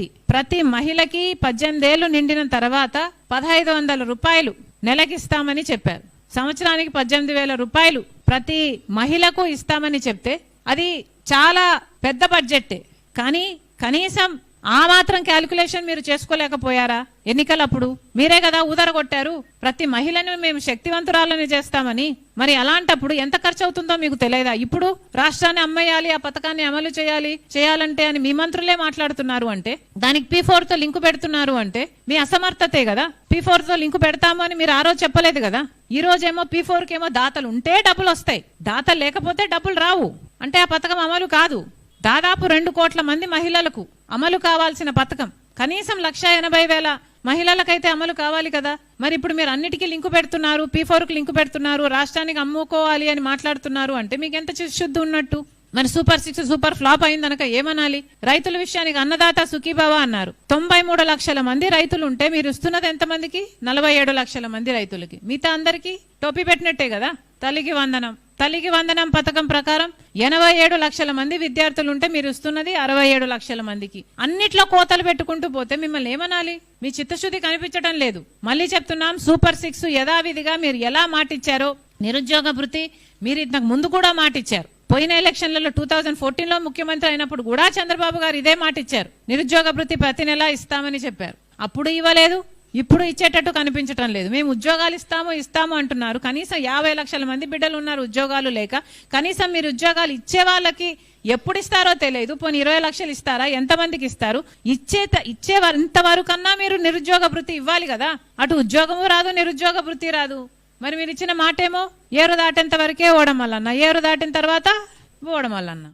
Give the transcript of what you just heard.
వ్యక్తి ప్రతి మహిళకి పద్దెనిమిదేళ్ళు నిండిన తర్వాత పదహైదు వందల రూపాయలు నెలకిస్తామని చెప్పారు. సంవత్సరానికి పద్దెనిమిది వేల రూపాయలు ప్రతి మహిళకు ఇస్తామని చెప్తే అది చాలా పెద్ద బడ్జెట్టే కానీ కనీసం ఆ మాత్రం క్యాలిక్యులేషన్ మీరు చేసుకోలేకపోయారా? ఎన్నికలప్పుడు? మీరే కదా ఊదరగొట్టారు. ప్రతి మహిళను మేము శక్తివంతురాలని చేస్తామని. మరి అలాంటప్పుడు ఎంత ఖర్చు అవుతుందో మీకు తెలియదా? ఇప్పుడు రాష్ట్రాన్ని అమ్మేయాలి ఆ పథకాన్ని అమలు చేయాలి చేయాలంటే అని మీ మంత్రులే మాట్లాడుతున్నారు అంటే దానికి పీ ఫోర్తో లింకు పెడుతున్నారు అంటే మీ అసమర్థతే కదా? పీ ఫోర్తో లింకు పెడతాము అని మీరు ఆ రోజు చెప్పలేదు కదా? ఈ రోజేమో పీ ఫోర్ కేమో దాతలు ఉంటే డబ్బులు వస్తాయి దాతలు లేకపోతే డబ్బులు రావు. అంటే ఆ పథకం అమలు కాదు. దాదాపు రెండు కోట్ల మంది మహిళలకు అమలు కావాల్సిన పథకం. కనీసం లక్ష ఎనభై వేల మహిళలకైతే అమలు కావాలి కదా? మరి ఇప్పుడు మీరు అన్నిటికీ లింకు పెడుతున్నారు పీ కు లింకు పెడుతున్నారు రాష్ట్రానికి అమ్ముకోవాలి అని మాట్లాడుతున్నారు అంటే మీకు ఎంత శుద్ధి ఉన్నట్టు? మరి సూపర్ సిక్స్ సూపర్ ఫ్లాప్ అయిందనక ఏమనాలి? రైతుల విషయానికి అన్నదాత సుఖీభావ అన్నారు. తొంభై మూడు లక్షల మంది రైతులు ఉంటే మీరు ఇస్తున్నది ఎంతమందికి నలభై ఏడు లక్షల మంది రైతులకి. మిగతా అందరికీ టోపీ పెట్టినట్టే కదా? తల్లికి వందనం. తల్లికి వందనం పథకం ప్రకారం ఎనభై ఏడు లక్షల మంది విద్యార్థులు ఉంటే మీరు ఇస్తున్నది అరవై ఏడు లక్షల మందికి. అన్నిట్లో కోతలు పెట్టుకుంటూ పోతే మిమ్మల్ని ఏమనాలి? మీ చిత్తశుద్ధి కనిపించడం లేదు. మళ్ళీ చెప్తున్నాం సూపర్ సిక్స్ యథావిధిగా మీరు ఎలా మాటిచ్చారో? నిరుద్యోగ వృత్తి మీరు ఇంతకు ముందు కూడా మాటిచ్చారు. పోయిన ఎలక్షన్లలో టూ థౌజండ్ ఫోర్టీన్లో ముఖ్యమంత్రి అయినప్పుడు కూడా చంద్రబాబు గారు ఇదే మాట ఇచ్చారు నిరుద్యోగ వృత్తి ప్రతి నెలా ఇస్తామని చెప్పారు. అప్పుడు ఇవ్వలేదు. ఇప్పుడు ఇచ్చేటట్టు కనిపించటం లేదు. మేము ఉద్యోగాలు ఇస్తాము ఇస్తాము అంటున్నారు. కనీసం యాభై లక్షల మంది బిడ్డలు ఉన్నారు ఉద్యోగాలు లేక. కనీసం మీరు ఉద్యోగాలు ఇచ్చే వాళ్ళకి ఎప్పుడు ఇస్తారో తెలియదు. పోనీ ఇరవై లక్షలు ఇస్తారా? ఎంతమందికి ఇస్తారు? ఇచ్చే ఇచ్చే ఇంతవరకన్నా మీరు నిరుద్యోగ వృత్తి ఇవ్వాలి కదా. అటు ఉద్యోగము రాదు నిరుద్యోగ వృత్తి రాదు. మరి మీరు ఇచ్చిన మాటేమో? ఏరు దాటేంత వరకే ఓడమల్లన్న. ఏరు దాటిన తర్వాత ఓడమల్లన్న.